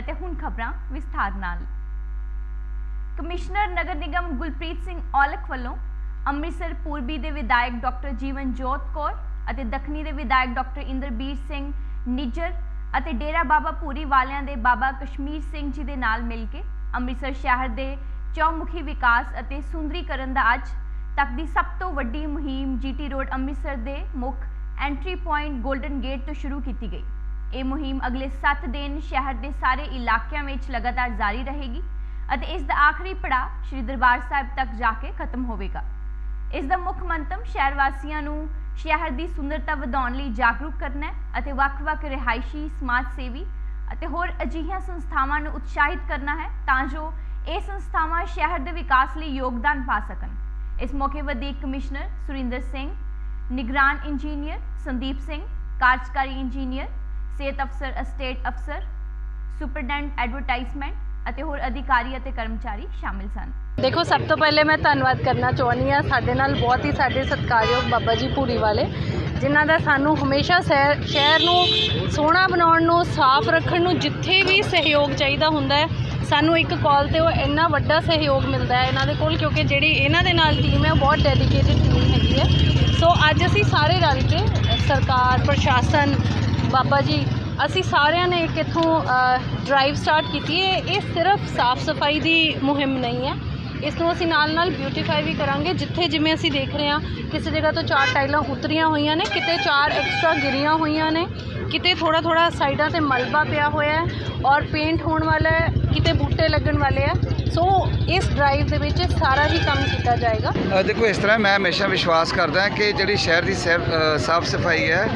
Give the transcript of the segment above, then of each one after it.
ਅਤੇ ਹੁਣ ਖਬਰਾਂ ਵਿਸਥਾਰ ਨਾਲ। ਕਮਿਸ਼ਨਰ ਨਗਰ ਨਿਗਮ ਗੁਲਪ੍ਰੀਤ ਸਿੰਘ ਔਲਖ ਵੱਲੋਂ ਅੰਮ੍ਰਿਤਸਰ ਪੂਰਬੀ ਦੇ ਵਿਧਾਇਕ ਡਾਕਟਰ ਜੀਵਨ ਜੋਤ ਕੌਰ ਅਤੇ ਦੱਖਣੀ ਦੇ ਵਿਧਾਇਕ ਡਾਕਟਰ ਇੰਦਰਬੀਰ ਸਿੰਘ ਨਿੱਜਰ ਅਤੇ ਡੇਰਾ ਬਾਬਾ ਪੂਰੀ ਵਾਲਿਆਂ ਦੇ ਬਾਬਾ ਕਸ਼ਮੀਰ ਸਿੰਘ ਜੀ ਦੇ ਨਾਲ ਮਿਲ ਕੇ ਅੰਮ੍ਰਿਤਸਰ ਸ਼ਹਿਰ ਦੇ ਚੌਮੁਖੀ ਵਿਕਾਸ ਅਤੇ ਸੁੰਦਰੀਕਰਨ ਦਾ ਅੱਜ ਤੱਕ ਦੀ ਸਭ ਤੋਂ ਵੱਡੀ ਮੁਹਿੰਮ ਜੀਟੀ ਰੋਡ ਅੰਮ੍ਰਿਤਸਰ ਦੇ ਮੁੱਖ ਐਂਟਰੀ ਪੁਆਇੰਟ 골ਡਨ ਗੇਟ ਤੋਂ ਸ਼ੁਰੂ ਕੀਤੀ ਗਈ। ਇਹ ਮੁਹਿੰਮ ਅਗਲੇ 7 ਦਿਨ ਸ਼ਹਿਰ ਦੇ ਸਾਰੇ ਇਲਾਕਿਆਂ ਵਿੱਚ ਲਗਾਤਾਰ ਜਾਰੀ ਰਹੇਗੀ ਅਤੇ ਇਸ ਦਾ ਆਖਰੀ ਪੜਾਅ ਸ੍ਰੀ ਦਰਬਾਰ ਸਾਹਿਬ ਤੱਕ ਜਾ ਕੇ ਖਤਮ ਹੋਵੇਗਾ। ਇਸ ਦਾ ਮੁੱਖ ਮੰਤਵ ਸ਼ਹਿਰ ਵਾਸੀਆਂ ਨੂੰ ਸ਼ਹਿਰ ਦੀ ਸੁੰਦਰਤਾ ਵਧਾਉਣ ਲਈ ਜਾਗਰੂਕ ਕਰਨਾ ਹੈ ਅਤੇ ਵੱਖ-ਵੱਖ ਰਿਹਾਇਸ਼ੀ ਸਮਾਜ ਸੇਵੀ ਅਤੇ ਹੋਰ ਅਜਿਹੀਆਂ ਸੰਸਥਾਵਾਂ ਨੂੰ ਉਤਸ਼ਾਹਿਤ ਕਰਨਾ ਹੈ ਤਾਂ ਜੋ ਇਹ ਸੰਸਥਾਵਾਂ ਸ਼ਹਿਰ ਦੇ ਵਿਕਾਸ ਲਈ ਯੋਗਦਾਨ ਪਾ ਸਕਣ। ਇਸ ਮੌਕੇ ਵਧੀਕ ਕਮਿਸ਼ਨਰ ਸੁਰਿੰਦਰ ਸਿੰਘ, ਨਿਗਰਾਨ ਇੰਜੀਨੀਅਰ ਸੰਦੀਪ ਸਿੰਘ, ਕਾਰਜਕਾਰੀ ਇੰਜੀਨੀਅਰ ਸਿਹਤ ਅਫਸਰ ਅਸਟੇਟ ਅਫਸਰ ਸੁਪਰਡੈਂਟ ਐਡਵਰਟਾਈਜ਼ਮੈਂਟ ਅਤੇ ਹੋਰ ਅਧਿਕਾਰੀ ਅਤੇ ਕਰਮਚਾਰੀ ਸ਼ਾਮਿਲ ਸਨ। ਦੇਖੋ, ਸਭ ਤੋਂ ਪਹਿਲੇ ਮੈਂ ਧੰਨਵਾਦ ਕਰਨਾ ਚਾਹੁੰਦੀ ਹਾਂ ਸਾਡੇ ਨਾਲ ਬਹੁਤ ਹੀ ਸਾਡੇ ਸਤਿਕਾਰਯੋਗ ਬਾਬਾ ਜੀ ਭੂਰੀ ਵਾਲੇ, ਜਿਨ੍ਹਾਂ ਦਾ ਸਾਨੂੰ ਹਮੇਸ਼ਾ ਸ਼ਹਿਰ ਸ਼ਹਿਰ ਨੂੰ ਸੋਹਣਾ ਬਣਾਉਣ ਨੂੰ, ਸਾਫ਼ ਰੱਖਣ ਨੂੰ ਜਿੱਥੇ ਵੀ ਸਹਿਯੋਗ ਚਾਹੀਦਾ ਹੁੰਦਾ ਹੈ, ਸਾਨੂੰ ਇੱਕ ਕਾਲ ਤੇ ਉਹ ਇੰਨਾ ਵੱਡਾ ਸਹਿਯੋਗ ਮਿਲਦਾ ਹੈ ਇਹਨਾਂ ਦੇ ਕੋਲ, ਕਿਉਂਕਿ ਜਿਹੜੀ ਇਹਨਾਂ ਦੇ ਨਾਲ ਟੀਮ ਹੈ, ਉਹ ਬਹੁਤ ਡੈਡੀਕੇਟਿਡ ਟੀਮ ਹੈਗੀ ਹੈ। ਸੋ ਅੱਜ ਅਸੀਂ ਸਾਰੇ ਰਲ ਕੇ ਸਰਕਾਰ, ਪ੍ਰਸ਼ਾਸਨ ਬਾਬਾ ਜੀ, ਅਸੀਂ ਸਾਰਿਆਂ ਨੇ ਇੱਕ ਇੱਥੋਂ ਡਰਾਈਵ ਸਟਾਰਟ ਕੀਤੀ ਹੈ। ਇਹ ਸਿਰਫ ਸਾਫ਼ ਸਫ਼ਾਈ ਦੀ ਮੁਹਿੰਮ ਨਹੀਂ ਹੈ। ਇਸ ਨੂੰ ਅਸੀਂ ਨਾਲ ਨਾਲ ਬਿਊਟੀਫਾਈ ਵੀ ਕਰਾਂਗੇ। ਜਿੱਥੇ ਜਿਵੇਂ ਅਸੀਂ ਦੇਖ ਰਹੇ ਹਾਂ, ਕਿਸੇ ਜਗ੍ਹਾ ਤੋਂ ਚਾਰ ਟਾਈਲਾਂ ਉਤਰੀਆਂ ਹੋਈਆਂ ਨੇ, ਕਿਤੇ ਚਾਰ ਐਕਸਟਰਾ ਗਿਰੀਆਂ ਹੋਈਆਂ ਨੇ, ਕਿਤੇ ਥੋੜਾ ਥੋੜਾ ਸਾਈਡਾਂ ਤੇ ਮਲਬਾ ਪਿਆ ਹੋਇਆ ਹੈ ਔਰ ਪੇਂਟ ਹੋਣ ਵਾਲਾ ਹੈ, ਕਿਤੇ ਬੂਟੇ ਲੱਗਣ ਵਾਲੇ ਆ ਸੋ ਇਸ ਡਰਾਈਵ ਦੇ ਵਿੱਚ ਸਾਰਾ ਹੀ ਕੰਮ ਕੀਤਾ ਜਾਏਗਾ? ਅ, ਦੇਖੋ ਇਸ ਤਰ੍ਹਾਂ ਮੈਂ ਹਮੇਸ਼ਾ ਵਿਸ਼ਵਾਸ ਕਰਦਾ ਕਿ ਜਿਹੜੀ ਸ਼ਹਿਰ ਦੀ ਸਾਫ਼ ਸਫ਼ਾਈ ਹੈ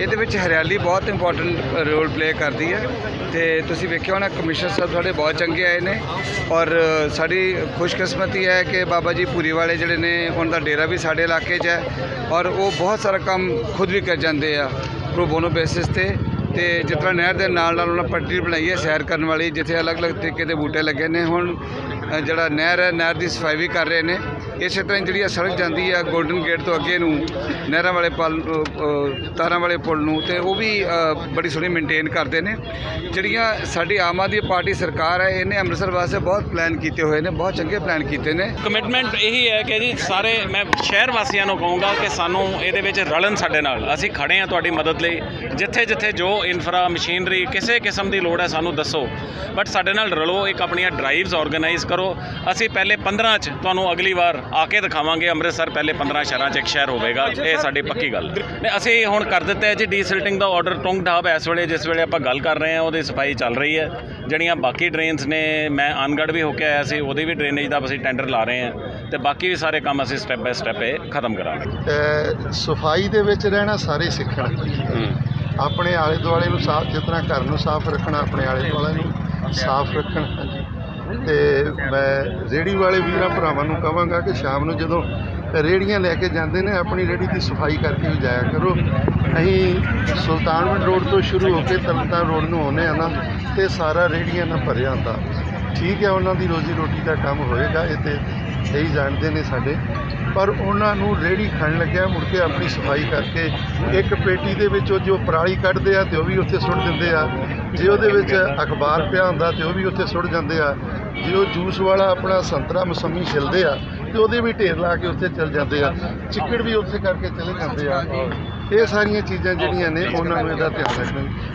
ਇਹਦੇ ਵਿੱਚ ਹਰਿਆਲੀ ਬਹੁਤ ਇੰਪੋਰਟੈਂਟ ਰੋਲ ਪਲੇ ਕਰਦੀ ਹੈ। ਤੇ ਤੁਸੀਂ ਵੇਖਿਆ ਹੋਣਾ ਕਮਿਸ਼ਨਰ ਸਾਹਿਬ ਸਾਡੇ ਬਹੁਤ ਚੰਗੇ ਆਏ ਨੇ ਔਰ ਅ, ਸਾਡੀ ਖੁਸ਼ਕਿਸਮਤੀ ਹੈ ਕਿ ਬਾਬਾ ਜੀ ਪੂਰੀ ਵਾਲੇ ਜਿਹੜੇ ਨੇ ਉਹਨਾਂ ਦਾ ਡੇਰਾ ਵੀ ਸਾਡੇ ਇਲਾਕੇ 'ਚ ਹੈ ਔਰ ਉਹ ਬਹੁਤ ਸਾਰਾ ਕੰਮ ਖੁਦ ਵੀ ਕਰ ਜਾਂਦੇ ਆ ਪ੍ਰੋ ਬੋਨੋ ਬੇਸਿਸ ਤੇ। ਤੇ ਜਿਸ ਤਰ੍ਹਾਂ ਨਹਿਰ ਦੇ ਨਾਲ ਨਾਲ ਉਹਨਾਂ ਪੱਟੀ ਬਣਾਈ ਹੈ ਸੈਰ ਕਰਨ ਵਾਲੀ, ਜਿੱਥੇ ਅਲੱਗ-ਅਲੱਗ ਤਰੀਕੇ ਦੇ ਬੂਟੇ ਲੱਗੇ ਨੇ। ਹੁਣ ਜਿਹੜਾ ਨਹਿਰ ਹੈ, ਨਹਿਰ ਦੀ ਸਫ਼ਾਈ ਵੀ ਕਰ ਰਹੇ ਨੇ। ਇਸੇ ਤਰ੍ਹਾਂ ਜਿਹੜੀ ਆ ਸੜਕ ਜਾਂਦੀ ਆ ਗੋਲਡਨ ਗੇਟ ਤੋਂ ਅੱਗੇ ਨੂੰ ਨਹਿਰਾਂ ਵਾਲੇ ਪਲ ਅ, ਤਾਰਾਂ ਵਾਲੇ ਪੁਲ ਨੂੰ ਤੇ ਉਹ ਵੀ ਬੜੀ ਸੋਹਣੀ ਮੇਨਟੇਨ ਕਰਦੇ ਨੇ। ਜਿਹੜੀਆਂ ਸਾਡੀ ਆਮ ਆਦਮੀ ਪਾਰਟੀ ਸਰਕਾਰ ਹੈ ਇਹਨੇ ਅੰਮ੍ਰਿਤਸਰ ਵਾਸਤੇ ਬਹੁਤ ਪਲਾਨ ਕੀਤੇ ਹੋਏ ਨੇ ਬਹੁਤ ਚੰਗੇ ਪਲਾਨ ਕੀਤੇ ਨੇ। ਕਮਿਟਮੈਂਟ ਇਹੀ ਹੈ ਕਿ ਜੀ ਸਾਰੇ ਮੈਂ ਸ਼ਹਿਰ ਵਾਸੀਆਂ ਨੂੰ ਕਹੂੰਗਾ ਕਿ ਸਾਨੂੰ ਇਹਦੇ ਵਿੱਚ ਰਲਣ ਸਾਡੇ ਨਾਲ। ਅਸੀਂ ਖੜੇ ਹਾਂ ਤੁਹਾਡੀ ਮਦਦ ਲਈ। ਜਿੱਥੇ ਜਿੱਥੇ ਜੋ ਇਨਫਰਾ ਮਸ਼ੀਨਰੀ ਕਿਸੇ ਕਿਸਮ ਦੀ ਲੋੜ ਹੈ ਸਾਨੂੰ ਦੱਸੋ। ਬਟ ਸਾਡੇ ਨਾਲ ਰਲੋ ਇੱਕ ਆਪਣੀਆਂ ਡਰਾਈਵਸ ਆਰਗੇਨਾਈਜ਼ ਕਰੋ। ਅਸੀਂ ਪਹਿਲੇ 15 ਚ ਤੁਹਾਨੂੰ ਅਗਲੀ ਵਾਰ ਆ ਕੇ ਦਿਖਾਵਾਂਗੇ ਅੰਮ੍ਰਿਤਸਰ ਪਹਿਲੇ 15 ਸ਼ਹਿਰਾਂ ਚ ਇੱਕ ਸ਼ਹਿਰ ਹੋਵੇਗਾ। ਇਹ ਸਾਡੀ ਪੱਕੀ ਗੱਲ ਨਹੀਂ, ਅਸੀਂ ਹੁਣ ਕਰ ਦਿੱਤਾ ਹੈ ਜੀ ਡੀਸਿਲਟਿੰਗ ਦਾ ਆਰਡਰ ਟੁੰਗ ਢਾਬ ਇਸ ਵੇਲੇ ਜਿਸ ਵੇਲੇ ਆਪਾਂ ਗੱਲ ਕਰ ਰਹੇ ਹਾਂ ਉਹਦੀ ਸਫ਼ਾਈ ਚੱਲ ਰਹੀ ਹੈ। ਜਿਹੜੀਆਂ ਬਾਕੀ ਡਰੇਨਸ ਨੇ ਮੈਂ ਅਨਗੜ ਵੀ ਹੋ ਕੇ ਆਇਆ ਸੀ ਉਹਦੀ ਵੀ ਡਰੇਨੇਜ ਦਾ ਅਸੀਂ ਟੈਂਡਰ ਲਾ ਰਹੇ ਹਾਂ ਤੇ ਬਾਕੀ ਵੀ ਸਾਰੇ ਕੰਮ ਅਸੀਂ ਸਟੈਪ ਬਾਏ ਸਟੈਪ ਇਹ ਖਤਮ ਕਰਾਂਗੇ। ਸਫ਼ਾਈ ਦੇ ਵਿੱਚ ਰਹਿਣਾ ਸਾਰੇ ਸਿੱਖਣ। ਆਪਣੇ ਆਲੇ ਦੁਆਲੇ ਨੂੰ ਸਾਫ਼ ਤਰ੍ਹਾਂ ਘਰ ਨੂੰ ਸਾਫ਼ ਰੱਖਣਾ ਆਪਣੇ ਆਲੇ ਦੁਆਲੇ ਨੂੰ ਸਾਫ਼ ਰੱਖਣ ਹਾਂਜੀ। ਤੇ ਮੈਂ ਰੇੜੀ ਵਾਲੇ ਵੀਰਾਂ ਭਰਾਵਾਂ ਨੂੰ ਕਹਾਂਗਾ ਕਿ ਸ਼ਾਮ ਨੂੰ ਜਦੋਂ ਰੇੜੀਆਂ ਲੈ ਕੇ ਜਾਂਦੇ ਨੇ, ਆਪਣੀ ਰੇੜੀ ਦੀ ਸਫ਼ਾਈ ਕਰਕੇ ਵੀ ਜਾਇਆ ਕਰੋ। ਅਸੀਂ ਸੁਲਤਾਨਵਿੰਡ ਰੋਡ ਤੋਂ ਸ਼ੁਰੂ ਹੋ ਕੇ ਤਰਨਤਾਰਨ ਰੋਡ ਨੂੰ ਆਉਂਦੇ ਆ ਨਾ, ਤੇ ਸਾਰਾ ਰੇੜੀਆਂ ਨਾਲ ਭਰਿਆ ਹੁੰਦਾ। ਠੀਕ ਹੈ, ਉਹਨਾਂ ਦੀ ਰੋਜੀ ਰੋਟੀ ਦਾ ਕੰਮ ਹੋਏਗਾ, ਇਹ ਤੇ ਸਹੀ ਜਾਣਦੇ ਨੇ ਸਾਡੇ, ਪਰ ਉਹਨਾਂ ਨੂੰ ਰੇੜੀ ਖਾਣ ਲੱਗਿਆ, ਮੁੜ ਕੇ ਆਪਣੀ ਸਫ਼ਾਈ ਕਰਕੇ ਇੱਕ ਪੇਟੀ ਦੇ ਵਿੱਚ ਉਹ ਜੋ ਪਰਾਲੀ ਕੱਢਦੇ ਆ ਤੇ ਉਹ ਵੀ ਉੱਥੇ ਸੁੱਟ ਦਿੰਦੇ ਆ। ਜੇ ਉਹਦੇ ਵਿੱਚ ਅਖਬਾਰ ਪਿਆ ਹੁੰਦਾ ਤੇ ਉਹ ਵੀ ਉੱਥੇ ਸੁੱਟ ਜਾਂਦੇ ਆ। ਜੇ ਉਹ ਜੂਸ ਵਾਲਾ ਆਪਣਾ ਸੰਤਰਾ ਮਸੰਮੀ ਛਿਲਦੇ ਆ ਤੇ ਉਹਦੇ ਵੀ ਢੇਰ ਲਾ ਕੇ ਉੱਥੇ ਚਲ ਜਾਂਦੇ ਆ। ਚਿੱਕੜ ਵੀ ਉੱਥੇ ਕਰਕੇ ਚਲੇ ਜਾਂਦੇ ਆ। ਇਹ ਸਾਰੀਆਂ ਚੀਜ਼ਾਂ ਜਿਹੜੀਆਂ ਨੇ ਉਹਨਾਂ ਨੂੰ ਇਹਦਾ ਧਿਆਨ ਰੱਖਣਾ।